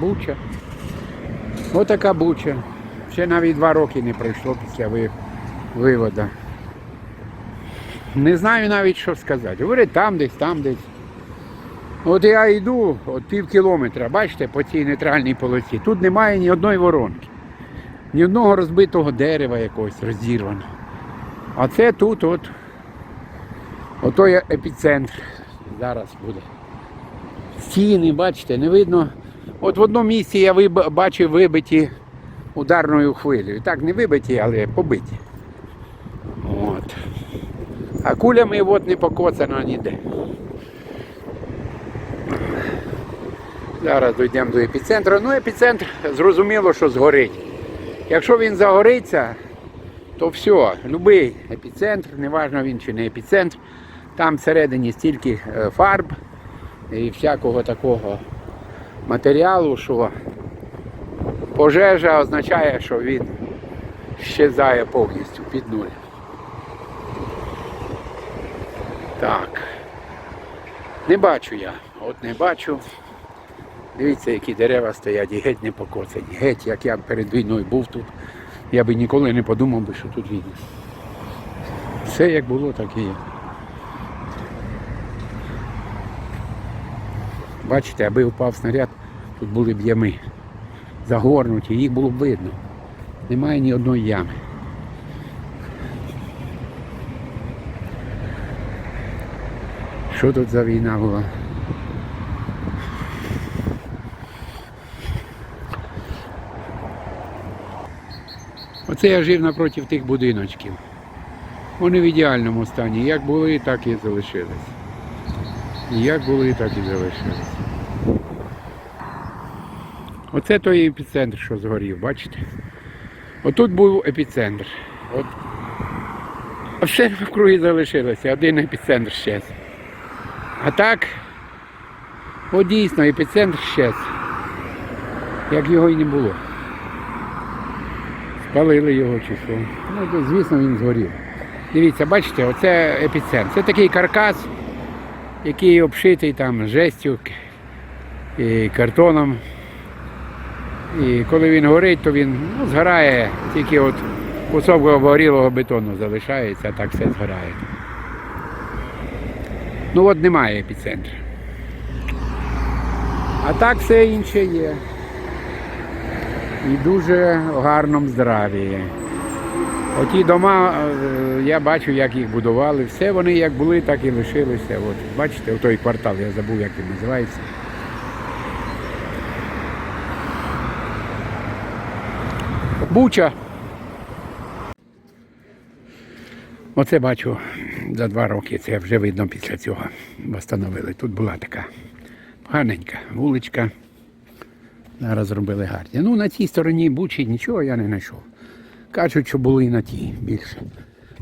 Буча. Отака буча. Ще навіть два роки не пройшло після виводу. Не знаю навіть, що сказати. Говорить, там десь, там десь. От я йду от пів кілометра, бачите, по цій нейтральній полосі. Тут немає ні одної воронки, ні одного розбитого дерева якогось розірваного. А це тут от, ото епіцентр зараз буде. Стіни, бачите, не видно. От в одному місці я виб- бачив вибиті ударною хвилею. Так, не вибиті, але побиті. От. А кулями от не покоцано ніде. Зараз дійдемо до епіцентру. Ну, епіцентр зрозуміло, що згорить. Якщо він загориться, то все, будь-який епіцентр, неважно він чи не епіцентр, там всередині стільки е, фарб і всякого такого матеріалу, що пожежа означає, що він щезає повністю під нуль. Так. Не бачу я. От не бачу. Дивіться, які дерева стоять і геть не покоцані. Геть, як я перед війною був тут, я би ніколи не подумав би, що тут війна. Все як було, так і є. Бачите, аби впав снаряд, тут були б ями загорнуті, їх було б видно. Немає ні одної ями. Що тут за війна була? Оце я жив напроти тих будиночків. Вони в ідеальному стані. Як були, так і залишились. Як були, так і залишились. Оце той епіцентр, що згорів, бачите? Отут був епіцентр. От. А все навкруги залишилося, один епіцентр щез. А так, от дійсно, епіцентр щез. Як його і не було. Спалили його чи що. Ну, звісно, він згорів. Дивіться, бачите, оце епіцентр. Це такий каркас, який обшитий там жестю і картоном. І коли він горить, то він ну, згорає, тільки от кусок обгорілого бетону залишається, а так все згорає. Ну от немає епіцентру. А так все інше є. І дуже в гарному здраві. Оті дома, е, я бачу, як їх будували. Все вони як були, так і лишилися. От, бачите, той квартал, я забув, як він називається. Буча. Оце бачу за два роки, це вже видно після цього встановили. Тут була така гарненька вуличка. Зараз зробили гарні. Ну, на цій стороні Бучі нічого я не знайшов. Кажуть, що були і на тій більше.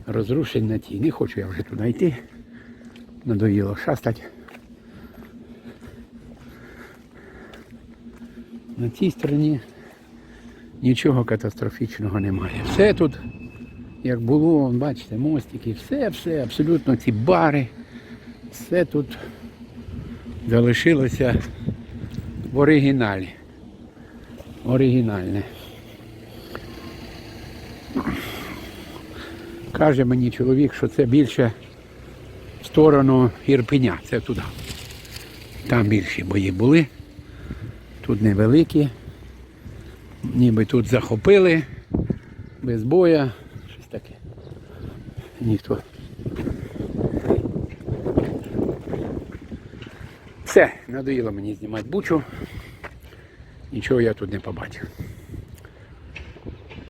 Розрушень на тій. Не хочу я вже туди йти. Надоїло шастать. На цій стороні нічого катастрофічного немає. Все тут, як було, бачите, мостики, все, все, абсолютно ці бари, все тут залишилося в оригіналі. Оригінальне. Каже мені чоловік, що це більше в сторону Ірпеня, це туди. Там більші бої були, тут невеликі. Ніби тут захопили без боя, щось таке. Ніхто. Все, надоїло мені знімати бучу. Нічого я тут не побачив.